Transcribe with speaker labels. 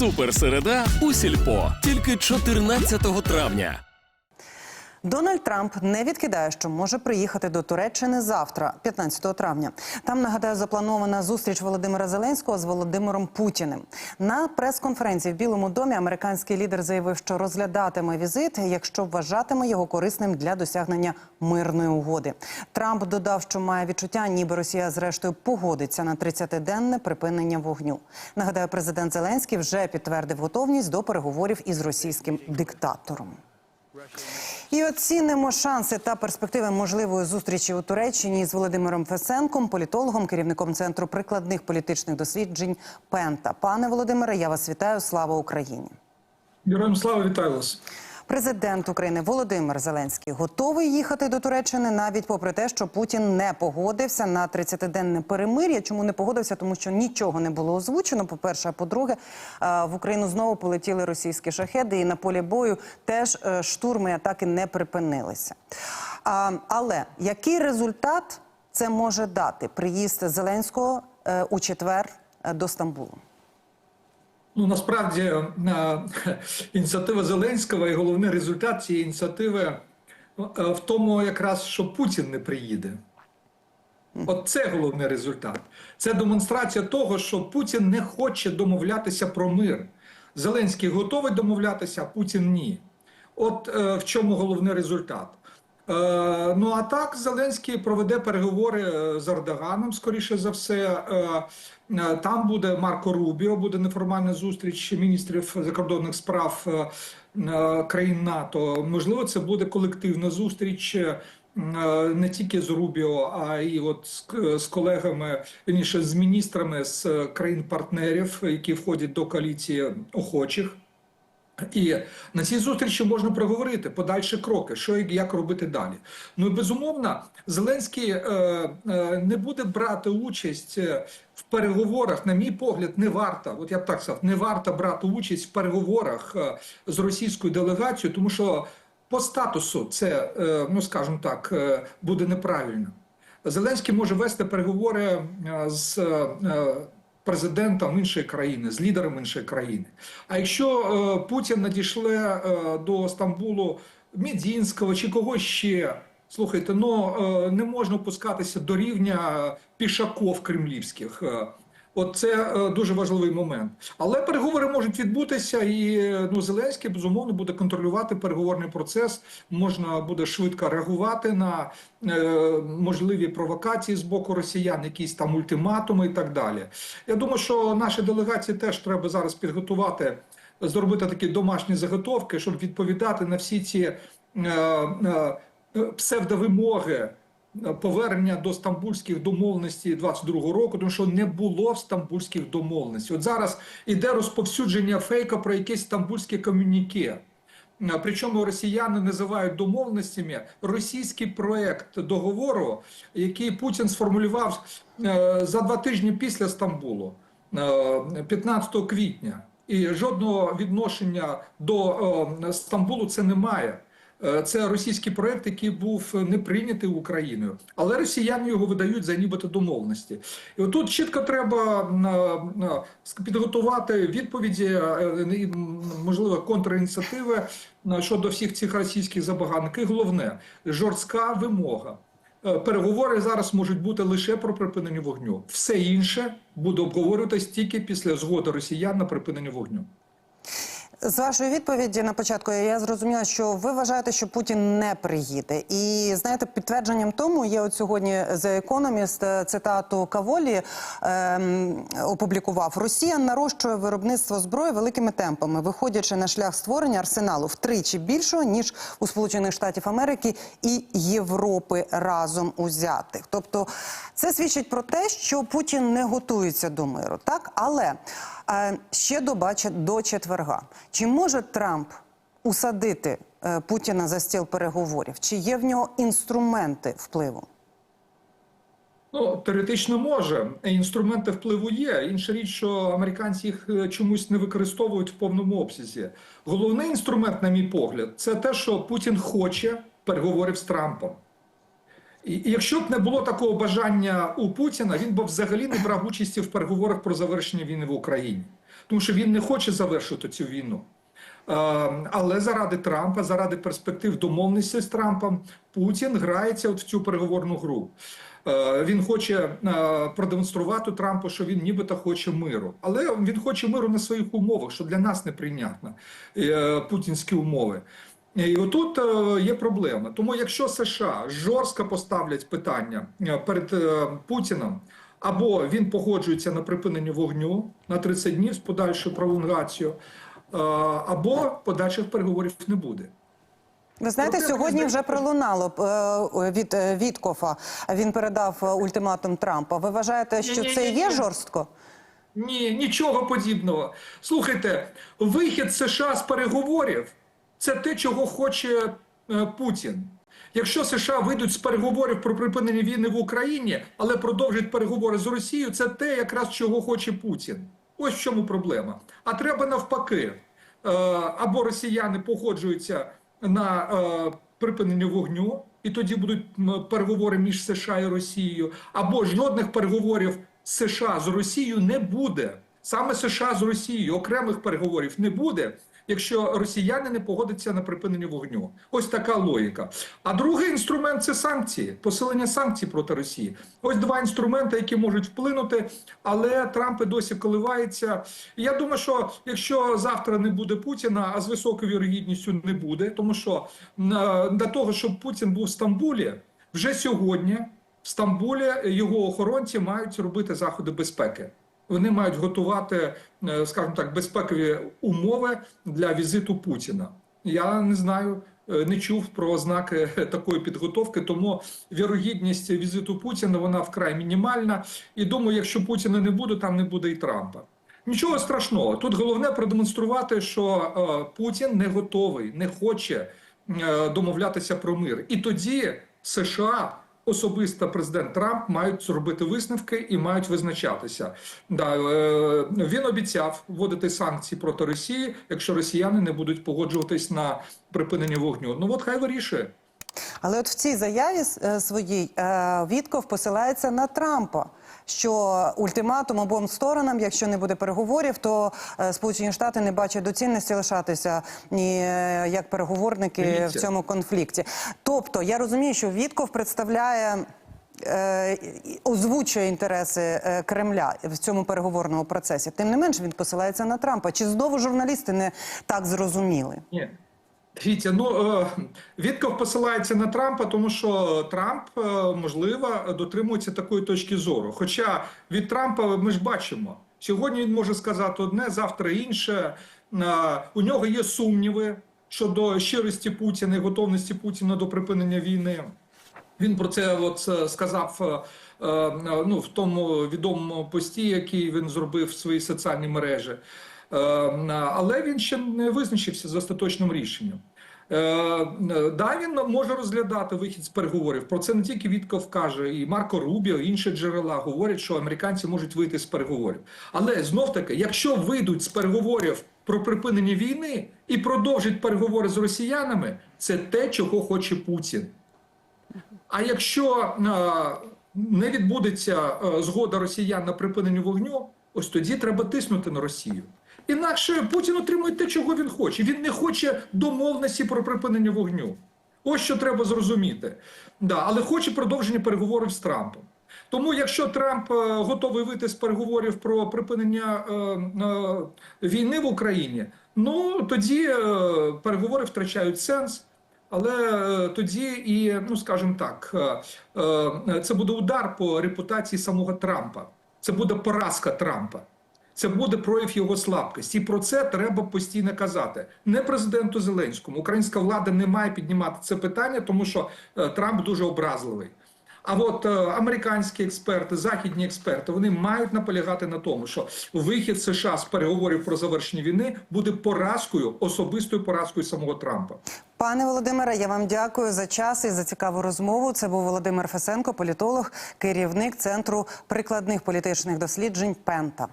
Speaker 1: Суперсереда у сільпо тільки 14 травня.
Speaker 2: Дональд Трамп не відкидає, що може приїхати до Туреччини завтра, 15 травня. Там нагадаю запланована зустріч Володимира Зеленського з Володимиром Путіним. На прес-конференції в Білому домі американський лідер заявив, що розглядатиме візит, якщо вважатиме його корисним для досягнення мирної угоди. Трамп додав, що має відчуття, ніби Росія зрештою погодиться на 30-денне припинення вогню. Нагадаю, президент Зеленський вже підтвердив готовність до переговорів із російським диктатором. І оцінимо шанси та перспективи можливої зустрічі у Туреччині з Володимиром Фесенком, політологом, керівником центру прикладних політичних досліджень Пента. Пане Володимире, я вас вітаю. Слава Україні!
Speaker 3: Героям слава вітаю вас.
Speaker 2: Президент України Володимир Зеленський готовий їхати до Туреччини навіть попри те, що Путін не погодився на 30-денне перемир'я. Чому не погодився? Тому що нічого не було озвучено. По перше, а по-друге, е, в Україну знову полетіли російські шахеди, і на полі бою теж е, штурми і атаки не припинилися. Але який результат це може дати приїзд Зеленського е, у четвер до Стамбулу?
Speaker 3: Ну насправді ініціатива Зеленського і головний результат цієї ініціативи е, в тому, якраз що Путін не приїде. От це головний результат. Це демонстрація того, що Путін не хоче домовлятися про мир. Зеленський готовий домовлятися, а Путін ні. От е, в чому головний результат. Е, ну а так Зеленський проведе переговори е, з Ердоганом, скоріше за все. Е, там буде Марко Рубіо, буде неформальна зустріч міністрів закордонних справ країн НАТО. Можливо, це буде колективна зустріч. Не тільки з Рубіо, а й от з колегами, вірніше, з міністрами з країн-партнерів, які входять до коаліції охочих. І на цій зустрічі можна проговорити подальші кроки, що і як робити далі. Ну і безумовно, Зеленський е, е, не буде брати участь е, в переговорах. На мій погляд, не варто. От я б так сказав, не варто брати участь в переговорах е, з російською делегацією, тому що по статусу це, е, ну скажімо так, буде неправильно. Зеленський може вести переговори з. Президентом іншої країни, з лідером іншої країни. А якщо е, Путін надішле е, до Стамбулу Мідінського чи когось ще, слухайте, ну е, не можна опускатися до рівня пішаков кремлівських. Е, От це е, дуже важливий момент. Але переговори можуть відбутися, і е, ну Зеленський безумовно буде контролювати переговорний процес. Можна буде швидко реагувати на е, можливі провокації з боку росіян, якісь там ультиматуми і так далі. Я думаю, що наші делегації теж треба зараз підготувати, зробити такі домашні заготовки, щоб відповідати на всі ці е, е, псевдовимоги повернення до стамбульських домовленостей 22-го року, тому що не було в стамбульських домовленостей. От зараз іде розповсюдження фейка про якесь стамбульське комюніке. Причому росіяни називають домовленостями російський проект договору, який Путін сформулював е, за два тижні після Стамбулу, е, 15 квітня. І жодного відношення до е, Стамбулу це немає. Е, Це російський проект, який був не прийнятий Україною, але росіяни його видають за нібито домовленості. І отут чітко треба е, е, підготувати відповіді, е, можливо, контрініціативи е, щодо всіх цих російських забаганок. І головне жорстка вимога. Е, Переговори зараз можуть бути лише про припинення вогню. Все інше буде обговорюватись тільки після згоди росіян на припинення вогню.
Speaker 2: З вашої відповіді на початку я зрозуміла, що ви вважаєте, що Путін не приїде. І знаєте, підтвердженням тому є от сьогодні The Economist е, цитату Каволі ем, опублікував: Росія нарощує виробництво зброї великими темпами, виходячи на шлях створення арсеналу втричі більшого ніж у Сполучених Штатів Америки і Європи разом узятих. Тобто, це свідчить про те, що Путін не готується до миру, так але. Ще до четверга. Чи може Трамп усадити е, Путіна за стіл переговорів? Чи є в нього інструменти впливу?
Speaker 3: Ну, теоретично може. Інструменти впливу є. Інша річ, що американці їх е, чомусь не використовують в повному обсязі. Головний інструмент, на мій погляд, це те, що Путін хоче переговорів з Трампом. Якщо б не було такого бажання у Путіна, він б взагалі не брав участі в переговорах про завершення війни в Україні. тому що він не хоче завершити цю війну. Е, Але заради Трампа, заради перспектив домовленості з Трампом, Путін грається от в цю переговорну гру. Е, Він хоче е, продемонструвати Трампу, що він нібито хоче миру, але він хоче миру на своїх умовах, що для нас неприйнятно путінські умови. І отут е, є проблема. Тому якщо США жорстко поставлять питання е, перед е, Путіним, або він погоджується на припинення вогню на 30 днів з подальшою пролонгацією, або подальших переговорів не буде.
Speaker 2: Ви знаєте, сьогодні вже пролунало від Віткофа. Він передав ультиматум Трампа. Ви вважаєте, що це є жорстко?
Speaker 3: Ні, нічого подібного. Слухайте, вихід США з переговорів це те, чого хоче е, Путін. Якщо США вийдуть з переговорів про припинення війни в Україні, але продовжать переговори з Росією, це те, якраз чого хоче Путін. Ось в чому проблема. А треба навпаки. Е, Або росіяни погоджуються на е, припинення вогню, і тоді будуть переговори між США і Росією, або жодних переговорів США з Росією не буде. Саме США з Росією окремих переговорів не буде, якщо росіяни не погодяться на припинення вогню. Ось така логіка. А другий інструмент це санкції, посилення санкцій проти Росії. Ось два інструменти, які можуть вплинути, але Трамп і досі коливається. Я думаю, що якщо завтра не буде Путіна, а з високою вірогідністю не буде, тому що для того, щоб Путін був в Стамбулі, вже сьогодні в Стамбулі його охоронці мають робити заходи безпеки. Вони мають готувати, е, скажімо так, безпекові умови для візиту Путіна. Я не знаю, е, не чув про ознаки такої підготовки, тому вірогідність візиту Путіна вона вкрай мінімальна. І думаю, якщо Путіна не буде, там не буде і Трампа. Нічого страшного. Тут головне продемонструвати, що е, Путін не готовий, не хоче домовлятися про мир. І тоді США. Особисто президент Трамп мають зробити висновки і мають визначатися. Да, е, він обіцяв вводити санкції проти Росії, якщо росіяни не будуть погоджуватись на припинення вогню. Ну от хай вирішує.
Speaker 2: Але от в цій заяві е, своїй е, Вітков посилається на Трампа. Що ультиматум обом сторонам, якщо не буде переговорів, то е, Сполучені Штати не бачать доцільності лишатися ні е, як переговорники
Speaker 3: Дивіться.
Speaker 2: в цьому конфлікті. Тобто я розумію, що Вітков представляє. е, Озвучує інтереси Кремля в цьому переговорному процесі. Тим не менш, він посилається на Трампа. Чи знову журналісти не так зрозуміли?
Speaker 3: Ні. Дивіться, ну е, Вітков посилається на Трампа, тому що Трамп, е, можливо, дотримується такої точки зору. Хоча від Трампа ми ж бачимо, сьогодні він може сказати одне, завтра інше. Е, У нього є сумніви щодо щирості Путіна і готовності Путіна до припинення війни. Він про це от сказав ну, в тому відомому пості, який він зробив в своїй соціальній мережі. Е, Але він ще не визначився з остаточним рішенням. Е, е, Да, він може розглядати вихід з переговорів. Про це не тільки Вітков каже, і Марко Рубіо, і інші джерела говорять, що американці можуть вийти з переговорів. Але знов таки, якщо вийдуть з переговорів про припинення війни і продовжать переговори з росіянами, це те, чого хоче Путін. А якщо не відбудеться згода росіян на припинення вогню, ось тоді треба тиснути на Росію. Інакше Путін отримує те, чого він хоче. Він не хоче домовленості про припинення вогню. Ось що треба зрозуміти. Да, але хоче продовження переговорів з Трампом. Тому, якщо Трамп е, готовий вийти з переговорів про припинення е, е, війни в Україні, ну тоді е, переговори втрачають сенс. Але е, тоді і, ну скажімо так, е, е, це буде удар по репутації самого Трампа. Це буде поразка Трампа. Це буде прояв його слабкості. І про це треба постійно казати. Не президенту Зеленському. Українська влада не має піднімати це питання, тому що е, Трамп дуже образливий. А от е, американські експерти, західні експерти, вони мають наполягати на тому, що вихід США з переговорів про завершення війни буде поразкою, особистою поразкою самого Трампа.
Speaker 2: Пане Володимире, я вам дякую за час і за цікаву розмову. Це був Володимир Фесенко, політолог, керівник центру прикладних політичних досліджень Пента.